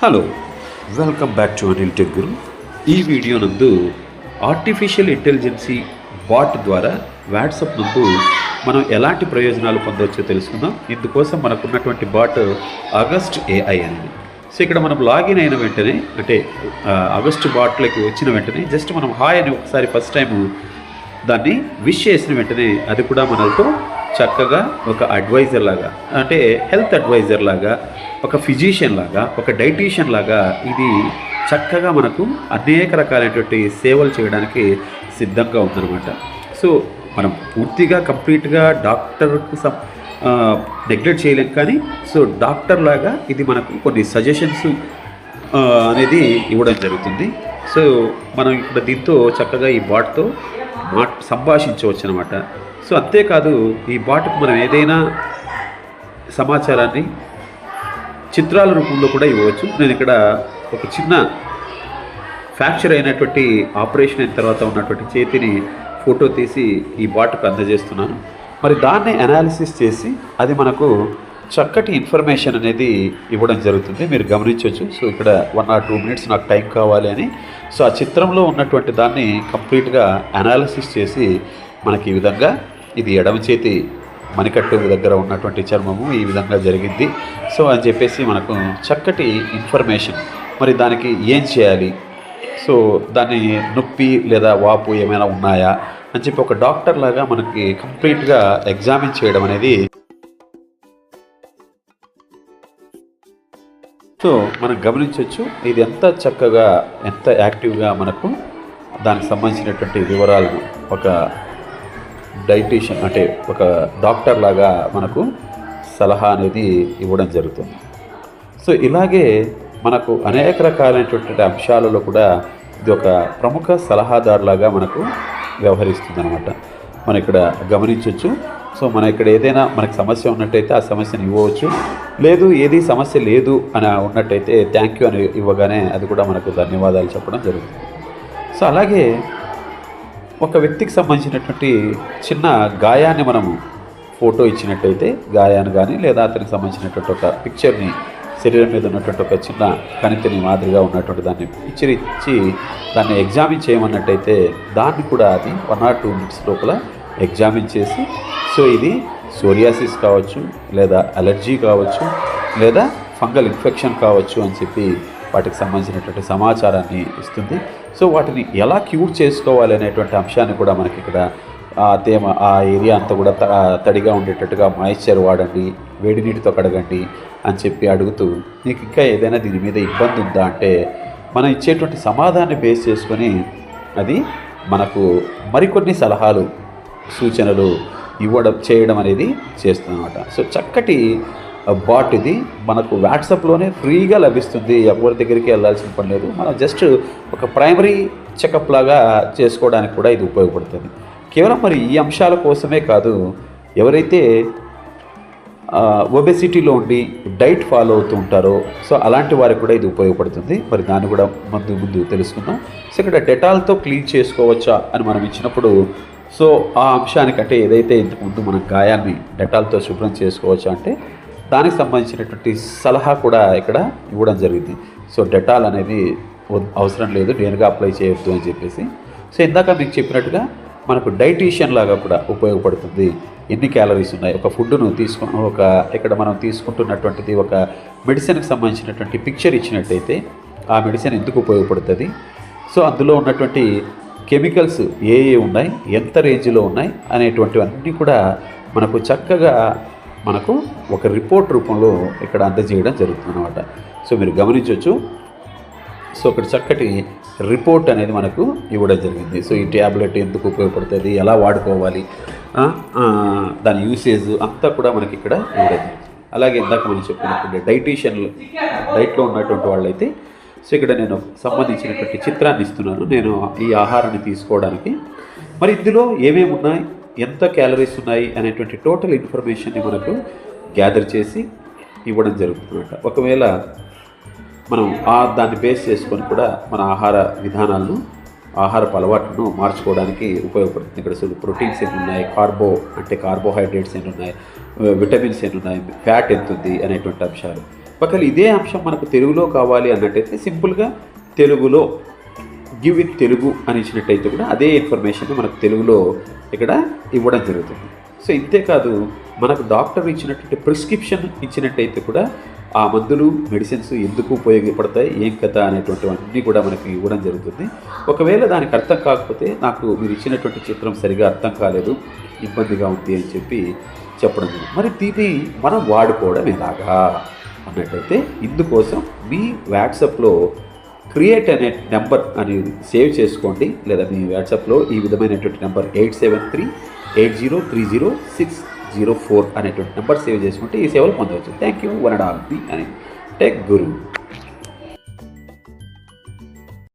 Hello. Welcome back to Anil Tech Guru ఈ video నందు artificial intelligence bot ద్వారా WhatsApp నందు మనం ఎలాంటి ప్రయోజనాలు పొందవచ్చో తెలుసుకుందాం. ఇందుకోసం మనకున్నటువంటి బాట్ ఆగస్ట్ ఏఐ అనేది సో ఇక్కడ మనం లాగిన్ అయిన వెంటనే అంటే ఆగస్ట్ బాట్లోకి వచ్చిన వెంటనే జస్ట్ మనం హాయ్ అని ఒకసారి ఫస్ట్ టైం దాన్ని విష్ చేసిన వెంటనే అది కూడా మనతో చక్కగా ఒక అడ్వైజర్ లాగా అంటే హెల్త్ అడ్వైజర్ లాగా ఒక ఫిజిషియన్ లాగా ఒక డైటీషియన్ లాగా ఇది చక్కగా మనకు అనేక రకాలైనటువంటి సేవలు చేయడానికి సిద్ధంగా ఉందన్నమాట. సో మనం పూర్తిగా కంప్లీట్గా డాక్టర్కు సం నెగ్లెక్ట్ చేయలేం కానీ సో డాక్టర్ లాగా ఇది మనకు కొన్ని సజెషన్స్ అనేది ఇవ్వడం జరుగుతుంది. సో మనం ఇక్కడ దీంతో చక్కగా ఈ బాట్తో మా సంభాషించవచ్చు అనమాట సో అంతేకాదు ఈ బాట్కు మనం ఏదైనా సమాచారాన్ని చిత్రాల రూపంలో కూడా ఇవ్వవచ్చు. నేను ఇక్కడ ఒక చిన్న ఫ్రాక్చర్ అయినటువంటి ఆపరేషన్ అయిన తర్వాత ఉన్నటువంటి చేతిని ఫోటో తీసి ఈ బాట్కు అందజేస్తున్నాను. మరి దాన్ని అనాలిసిస్ చేసి అది మనకు చక్కటి ఇన్ఫర్మేషన్ అనేది ఇవ్వడం జరుగుతుంది. మీరు గమనించవచ్చు. సో ఇక్కడ వన్ ఆర్ టూ మినిట్స్ నాకు టైం కావాలి అని. సో ఆ చిత్రంలో ఉన్నటువంటి దాన్ని కంప్లీట్గా అనాలిసిస్ చేసి మనకి ఈ విధంగా ఇది ఎడమ చేతి మణికట్టు దగ్గర ఉన్నటువంటి చర్మము ఈ విధంగా జరిగింది సో అని చెప్పేసి మనకు చక్కటి ఇన్ఫర్మేషన్. మరి దానికి ఏం చేయాలి? సో దాన్ని నొప్పి లేదా వాపు ఏమైనా ఉన్నాయా? అని చెప్పి ఒక డాక్టర్ లాగా మనకి కంప్లీట్గా ఎగ్జామిన్ చేయడం అనేది సో మనం గమనించవచ్చు ఇది ఎంత చక్కగా ఎంత యాక్టివ్గా మనకు దానికి సంబంధించినటువంటి వివరాలను ఒక డైటీషియన్ అంటే ఒక డాక్టర్ లాగా మనకు సలహా అనేది ఇవ్వడం జరుగుతుంది. సో ఇలాగే మనకు అనేక రకాలైనటువంటి అంశాలలో కూడా ఇది ఒక ప్రముఖ సలహాదారులాగా మనకు వ్యవహరిస్తుంది అనమాట మనం ఇక్కడ గమనించవచ్చు సో మన ఇక్కడ ఏదైనా మనకు సమస్య ఉన్నట్టయితే ఆ సమస్యను ఇవ్వవచ్చు. లేదు ఏది సమస్య లేదు అని ఉన్నట్టయితే థ్యాంక్ యూ అని ఇవ్వగానే అది కూడా మనకు ధన్యవాదాలు చెప్పడం జరుగుతుంది. సో అలాగే ఒక వ్యక్తికి సంబంధించినటువంటి చిన్న గాయాన్ని మనము ఫోటో ఇచ్చినట్టయితే గాయాన్ని కానీ లేదా అతనికి సంబంధించినటువంటి ఒక పిక్చర్ని శరీరం మీద ఉన్నటువంటి ఒక చిన్న కణితిని మాదిరిగా ఉన్నటువంటి దాన్ని పిక్చర్ ఇచ్చి దాన్ని ఎగ్జామిన్ చేయమన్నట్టయితే దాన్ని కూడా అది వన్ ఆర్ టూ మినిట్స్ లోపల ఎగ్జామిన్ చేసి సో ఇది సోరియాసిస్ కావచ్చు లేదా అలర్జీ కావచ్చు లేదా ఫంగల్ ఇన్ఫెక్షన్ కావచ్చు అని చెప్పి వాటికి సంబంధించినటువంటి సమాచారాన్ని ఇస్తుంది. సో వాటిని ఎలా క్యూర్ చేసుకోవాలి అనేటువంటి అంశాన్ని కూడా మనకి ఇక్కడ ఆ తేమ ఆ ఏరియా అంతా కూడా త- తడిగా ఉండేటట్టుగా మాయిశ్చర్ వాడండి వేడి నీటితో కడగండి అని చెప్పి అడుగుతూ నీకు ఇంకా ఏదైనా దీని మీద ఇబ్బంది ఉందా? అంటే మనం ఇచ్చేటువంటి సమాధాన్ని బేస్ చేసుకొని అది మనకు మరికొన్ని సలహాలు సూచనలు ఇవ్వడం చేయడం అనేది చేస్తుందన్నమాట. సో చక్కటి బాట్ ఇది మనకు వాట్సాప్లోనే ఫ్రీగా లభిస్తుంది. ఎవరి దగ్గరికి వెళ్ళాల్సిన పని లేదు. మనం జస్ట్ ఒక ప్రైమరీ చెకప్ లాగా చేసుకోవడానికి కూడా ఇది ఉపయోగపడుతుంది. కేవలం మరి ఈ అంశాల కోసమే కాదు ఎవరైతే ఒబెసిటీలో ఉండి డైట్ ఫాలో అవుతూ ఉంటారో సో అలాంటి వారికి కూడా ఇది ఉపయోగపడుతుంది. మరి దాన్ని కూడా ముందు ముందు తెలుసుకుందాం. సో ఇక్కడ డెటాల్తో క్లీన్ చేసుకోవచ్చా అని మనం ఇచ్చినప్పుడు సో ఆ అంశానికంటే ఏదైతే ఇంతకుముందు మనం గాయాన్ని డెటాల్తో శుభ్రం చేసుకోవచ్చా అంటే దానికి సంబంధించినటువంటి సలహా కూడా ఇక్కడ ఇవ్వడం జరిగింది. సో డెటాల్ అనేది అవసరం లేదు నేనుగా అప్లై చేయొద్దు అని చెప్పేసి. సో ఇందాక మీకు చెప్పినట్టుగా మనకు డైటీషియన్ లాగా కూడా ఉపయోగపడుతుంది. ఎన్ని క్యాలరీస్ ఉన్నాయి? ఒక ఫుడ్ను తీసుకు ఒక ఇక్కడ మనం తీసుకుంటున్నటువంటిది ఒక మెడిసిన్కి సంబంధించినటువంటి పిక్చర్ ఇచ్చినట్టయితే ఆ మెడిసిన్ ఎందుకు ఉపయోగపడుతుంది? సో అందులో ఉన్నటువంటి కెమికల్స్ ఏ ఏ ఉన్నాయి? ఎంత రేంజ్లో ఉన్నాయి? అనేటువంటివన్నీ కూడా మనకు చక్కగా మనకు ఒక రిపోర్ట్ రూపంలో ఇక్కడ అందజేయడం జరుగుతుంది అనమాట సో మీరు గమనించవచ్చు సో ఇక్కడ చక్కటి రిపోర్ట్ అనేది మనకు ఇవ్వడం జరిగింది. సో ఈ ట్యాబ్లెట్ ఎందుకు ఉపయోగపడుతుంది? ఎలా వాడుకోవాలి? దాని యూసేజ్ అంతా కూడా మనకి ఇక్కడ ఇవ్వడం అలాగే ఇందాక మనం చెప్పినటువంటి డైటీషియన్లు డైట్లో ఉన్నటువంటి వాళ్ళైతే సో ఇక్కడ నేను సంబంధించినటువంటి చిత్రాన్ని ఇస్తున్నాను. నేను ఈ ఆహారాన్ని తీసుకోవడానికి. మరి ఇందులో ఏమేమి ఉన్నాయి? ఎంత క్యాలరీస్ ఉన్నాయి అనేటువంటి టోటల్ ఇన్ఫర్మేషన్ని మనకు గ్యాదర్ చేసి ఇవ్వడం జరుగుతుందన్నమాట. ఒకవేళ మనం ఆ దాన్ని బేస్ చేసుకొని కూడా మన ఆహార విధానాలను ఆహారపు అలవాట్లను మార్చుకోవడానికి ఉపయోగపడుతుంది. ఇక్కడ చూడు ప్రోటీన్స్ ఎన్ని ఉన్నాయి? కార్బో అంటే కార్బోహైడ్రేట్స్ ఎన్ని ఉన్నాయి? విటమిన్స్ ఎన్ని ఉన్నాయి? ఫ్యాట్ ఎంత ఉంది? అనేటువంటి అంశాలు. ఒకవేళ ఇదే అంశం మనకు తెలుగులో కావాలి అన్నట్టయితే సింపుల్గా తెలుగులో గివ్ ఇన్ తెలుగు అని ఇచ్చినట్టయితే కూడా అదే ఇన్ఫర్మేషన్ మనకు తెలుగులో ఇక్కడ ఇవ్వడం జరుగుతుంది. సో ఇంతేకాదు మనకు డాక్టర్ ఇచ్చినటువంటి ప్రిస్క్రిప్షన్ ఇచ్చినట్టయితే కూడా ఆ మందులు మెడిసిన్స్ ఎందుకు ఉపయోగపడతాయి ఏం కథ అనేటువంటివన్నీ కూడా మనకి ఇవ్వడం జరుగుతుంది. ఒకవేళ దానికి అర్థం కాకపోతే నాకు మీరు ఇచ్చినటువంటి చిత్రం సరిగా అర్థం కాలేదు ఇబ్బందిగా ఉంది అని చెప్పి చెప్పడం మరి దీన్ని మనం వాడుకోవడం ఎలాగా? అన్నట్టయితే ఇందుకోసం మీ వాట్సాప్లో క్రియేట్ అనే నెంబర్ అని సేవ్ చేసుకోండి. లేదా మీ వాట్సాప్లో ఈ విధమైనటువంటి number eight seven three eight zero three zero six zero four అనేటువంటి నెంబర్ సేవ్ చేసుకుంటే ఈ సేవలు పొందవచ్చు. Thank you one and all bye అని టెక్ గురు.